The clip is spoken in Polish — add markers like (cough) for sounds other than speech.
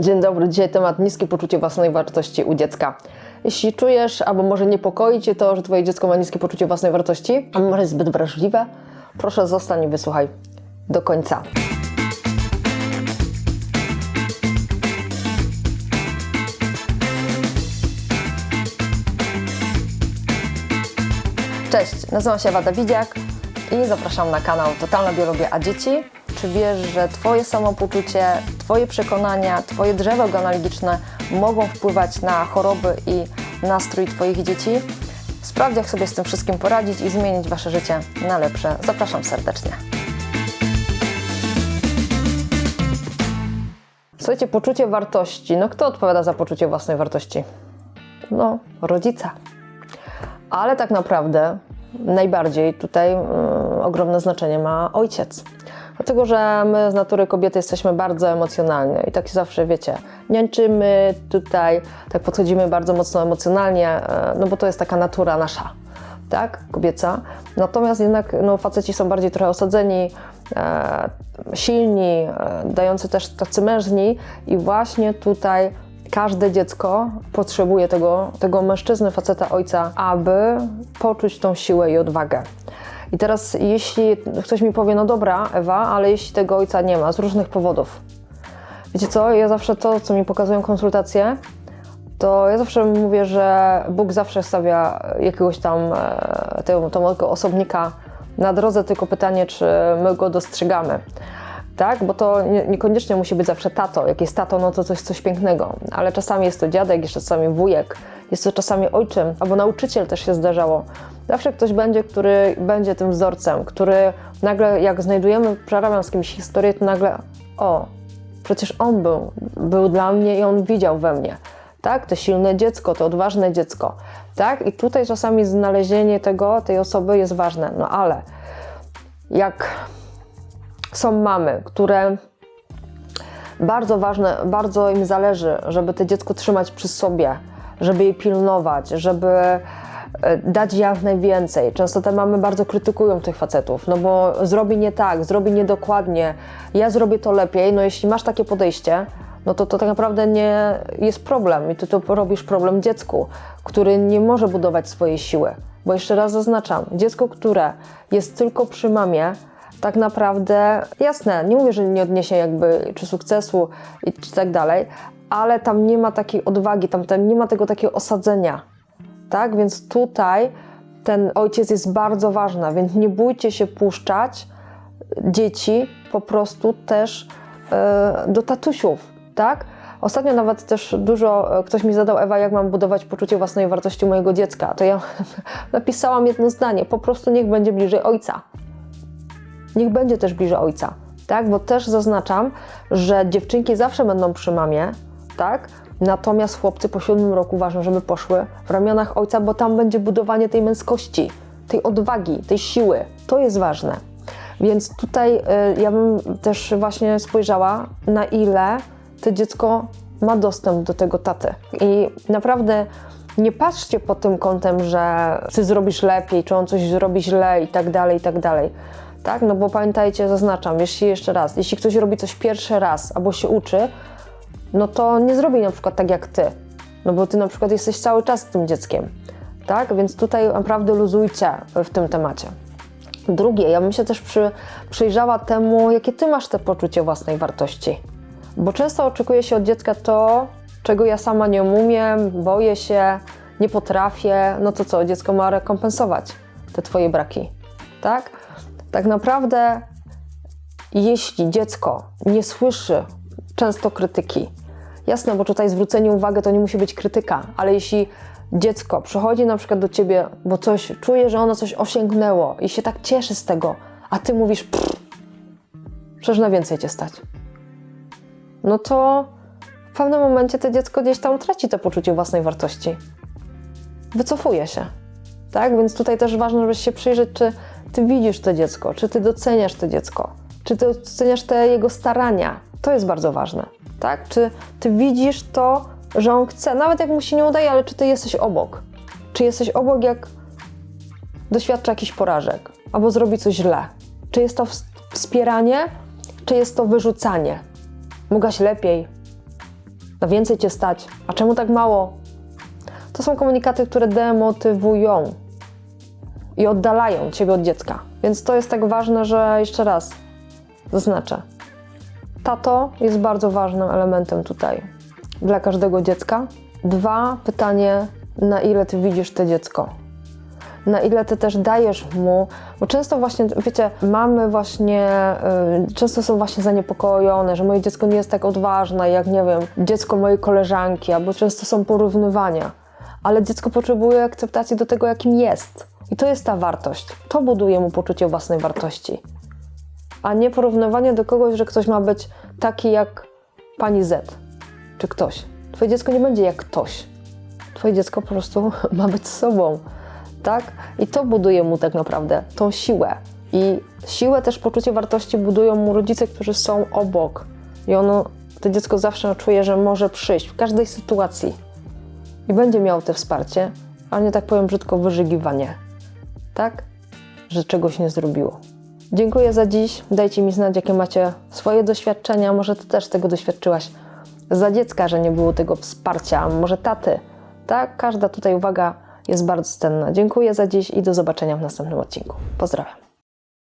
Dzień dobry, dzisiaj temat niskie poczucie własnej wartości u dziecka. Jeśli czujesz, albo może niepokoi Cię to, że Twoje dziecko ma niskie poczucie własnej wartości, a może jest zbyt wrażliwe, proszę zostań i wysłuchaj do końca. Cześć, nazywam się Ewa Dawidziak i zapraszam na kanał Totalna Biologia a Dzieci. Czy wiesz, że Twoje samopoczucie, Twoje przekonania, Twoje drzewo genealogiczne mogą wpływać na choroby i nastrój Twoich dzieci? Sprawdź, jak sobie z tym wszystkim poradzić i zmienić Wasze życie na lepsze. Zapraszam serdecznie. Słuchajcie, poczucie wartości. No kto odpowiada za poczucie własnej wartości? No, rodzica. Ale tak naprawdę najbardziej tutaj y, ogromne znaczenie ma ojciec. Dlatego, że my z natury kobiety jesteśmy bardzo emocjonalne i tak zawsze, wiecie, niańczymy tutaj, tak podchodzimy bardzo mocno emocjonalnie, y, no bo to jest taka natura nasza, tak, kobieca. Natomiast jednak no, faceci są bardziej trochę osadzeni, e, silni, e, dający też tacy mężni i właśnie tutaj każde dziecko potrzebuje tego, tego mężczyzny, faceta, ojca, aby poczuć tą siłę i odwagę. I teraz, jeśli ktoś mi powie, no dobra, Ewa, ale jeśli tego ojca nie ma z różnych powodów. Wiecie co, ja zawsze to, co mi pokazują konsultacje, to ja zawsze mówię, że Bóg zawsze stawia jakiegoś tam e, tego, tego osobnika na drodze, tylko pytanie, czy my go dostrzegamy tak? Bo to nie, niekoniecznie musi być zawsze tato. Jak jest tato, no to coś, coś pięknego. Ale czasami jest to dziadek, czasami wujek, jest to czasami ojczym, albo nauczyciel też się zdarzało. Zawsze ktoś będzie, który będzie tym wzorcem, który nagle, jak znajdujemy, przerabiam z kimś historię, to nagle, o, przecież on był, był dla mnie i on widział we mnie. Tak? To silne dziecko, to odważne dziecko. Tak? I tutaj czasami znalezienie tego, tej osoby jest ważne. No ale jak są mamy, które bardzo ważne, bardzo im zależy, żeby to dziecko trzymać przy sobie, żeby je pilnować, żeby e, dać jak najwięcej. Często te mamy bardzo krytykują tych facetów, no bo zrobi nie tak, zrobi niedokładnie, ja zrobię to lepiej. No jeśli masz takie podejście, no to to tak naprawdę nie jest problem i ty to robisz problem dziecku, który nie może budować swojej siły. Bo jeszcze raz zaznaczam, dziecko, które jest tylko przy mamie, tak naprawdę, jasne, nie mówię, że nie odniesie jakby czy sukcesu i czy tak dalej, ale tam nie ma takiej odwagi, tam, tam nie ma tego takiego osadzenia, tak? Więc tutaj ten ojciec jest bardzo ważny, więc nie bójcie się puszczać dzieci po prostu też yy, do tatusiów, tak? Ostatnio nawet też dużo ktoś mi zadał, Ewa, jak mam budować poczucie własnej wartości mojego dziecka. To ja (laughs) napisałam jedno zdanie, po prostu niech będzie bliżej ojca niech będzie też bliżej ojca, tak? Bo też zaznaczam, że dziewczynki zawsze będą przy mamie, tak? Natomiast chłopcy po siódmym roku ważne, żeby poszły w ramionach ojca, bo tam będzie budowanie tej męskości, tej odwagi, tej siły. To jest ważne. Więc tutaj y, ja bym też właśnie spojrzała, na ile to dziecko ma dostęp do tego taty. I naprawdę nie patrzcie pod tym kątem, że ty zrobisz lepiej, czy on coś zrobi źle i tak dalej, i tak dalej tak? No bo pamiętajcie, zaznaczam, jeśli jeszcze raz, jeśli ktoś robi coś pierwszy raz albo się uczy, no to nie zrobi na przykład tak jak ty, no bo ty na przykład jesteś cały czas z tym dzieckiem, tak? Więc tutaj naprawdę luzujcie w tym temacie. Drugie, ja bym się też przy, przyjrzała temu, jakie ty masz te poczucie własnej wartości. Bo często oczekuje się od dziecka to, czego ja sama nie umiem, boję się, nie potrafię. No to co, dziecko ma rekompensować te twoje braki, tak? Tak naprawdę, jeśli dziecko nie słyszy często krytyki, jasne, bo tutaj zwrócenie uwagi to nie musi być krytyka, ale jeśli dziecko przychodzi na przykład do ciebie, bo coś czuje, że ono coś osiągnęło i się tak cieszy z tego, a ty mówisz, przecież na więcej cię stać. No to w pewnym momencie to dziecko gdzieś tam traci to poczucie własnej wartości. Wycofuje się. Tak? Więc tutaj też ważne, żeby się przyjrzeć, czy ty widzisz to dziecko, czy ty doceniasz to dziecko, czy ty doceniasz te jego starania. To jest bardzo ważne, tak? Czy ty widzisz to, że on chce, nawet jak mu się nie udaje, ale czy ty jesteś obok? Czy jesteś obok, jak doświadcza jakichś porażek albo zrobi coś źle? Czy jest to wspieranie, czy jest to wyrzucanie? Mogłaś lepiej, na więcej cię stać, a czemu tak mało? To są komunikaty, które demotywują i oddalają ciebie od dziecka. Więc to jest tak ważne, że jeszcze raz zaznaczę. Tato jest bardzo ważnym elementem tutaj dla każdego dziecka. Dwa, pytanie, na ile ty widzisz to dziecko? Na ile ty też dajesz mu, bo często właśnie, wiecie, mamy właśnie, y, często są właśnie zaniepokojone, że moje dziecko nie jest tak odważne, jak nie wiem, dziecko mojej koleżanki, albo często są porównywania, ale dziecko potrzebuje akceptacji do tego, jakim jest. I to jest ta wartość. To buduje mu poczucie własnej wartości a nie porównywanie do kogoś, że ktoś ma być taki jak pani Z, czy ktoś. Twoje dziecko nie będzie jak ktoś. Twoje dziecko po prostu (laughs) ma być sobą, tak? I to buduje mu tak naprawdę tą siłę. I siłę też poczucie wartości budują mu rodzice, którzy są obok. I ono, to dziecko zawsze czuje, że może przyjść w każdej sytuacji i będzie miał to wsparcie, a nie tak powiem brzydko wyżygiwanie, tak? Że czegoś nie zrobiło. Dziękuję za dziś. Dajcie mi znać, jakie macie swoje doświadczenia. Może ty też tego doświadczyłaś za dziecka, że nie było tego wsparcia, może taty. Tak, każda tutaj uwaga jest bardzo cenna. Dziękuję za dziś i do zobaczenia w następnym odcinku. Pozdrawiam.